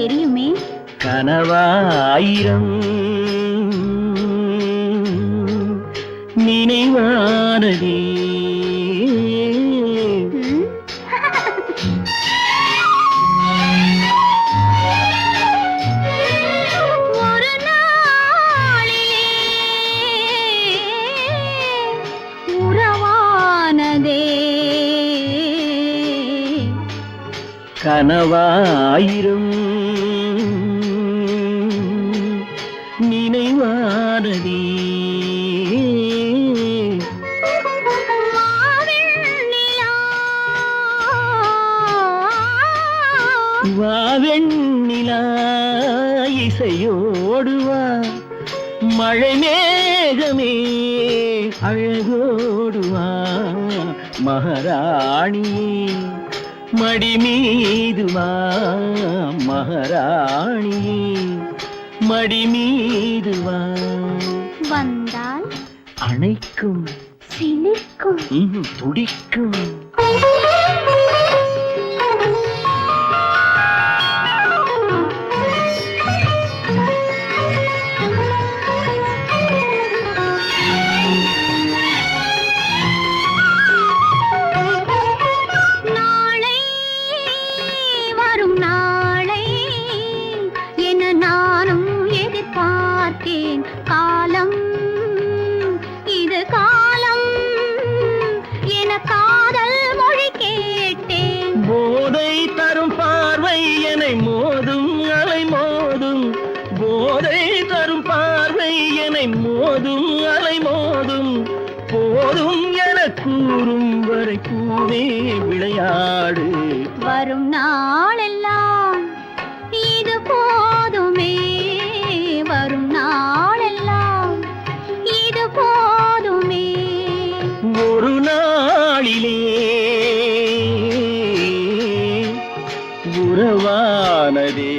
தெரியுமே? கனவாயிரம் நினைவானதே கனவாயிரம் வாவெண்ணிலா இசையோடுவா மழை மேகமே அழகோடுவா மகாராணியே மடி மீதுவா மகாராணியே மடி மீதுவா வந்தால் அணைக்கும் சிலிர்க்கும். ம், துடிக்கும். என்னை மோதும் அலை மோதும் போதும் என கூறும் வரை பூவே விளையாடு. வரும் நாளெல்லாம் இது போதுமே. வரும் நாளெல்லாம் இது போதுமே. ஒரு நாளிலே உறவானதே.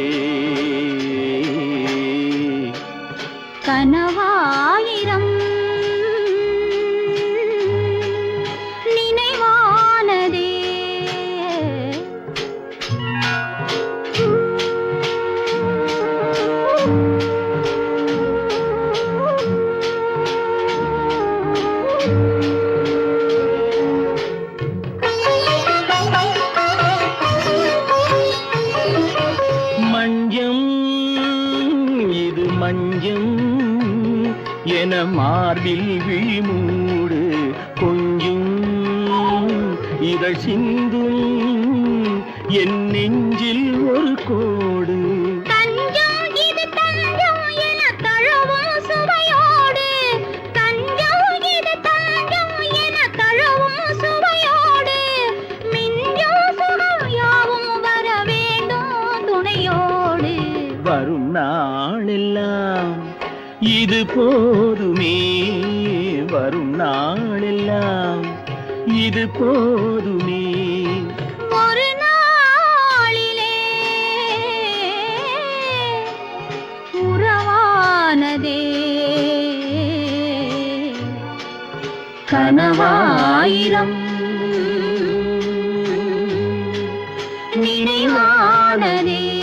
மஞ்சம் என மார்பில் விழிமூடு கொஞ்சம். இதழ் சிந்தும் என் நெஞ்சில் ஒரு கோடு. வரும் நாளெல்லாம் இது போதுமே வரும் நாளெல்லாம். இது போதுமே. ஒரு நாளிலே உறவானதே. கனவாயிரம் நினைவானதே.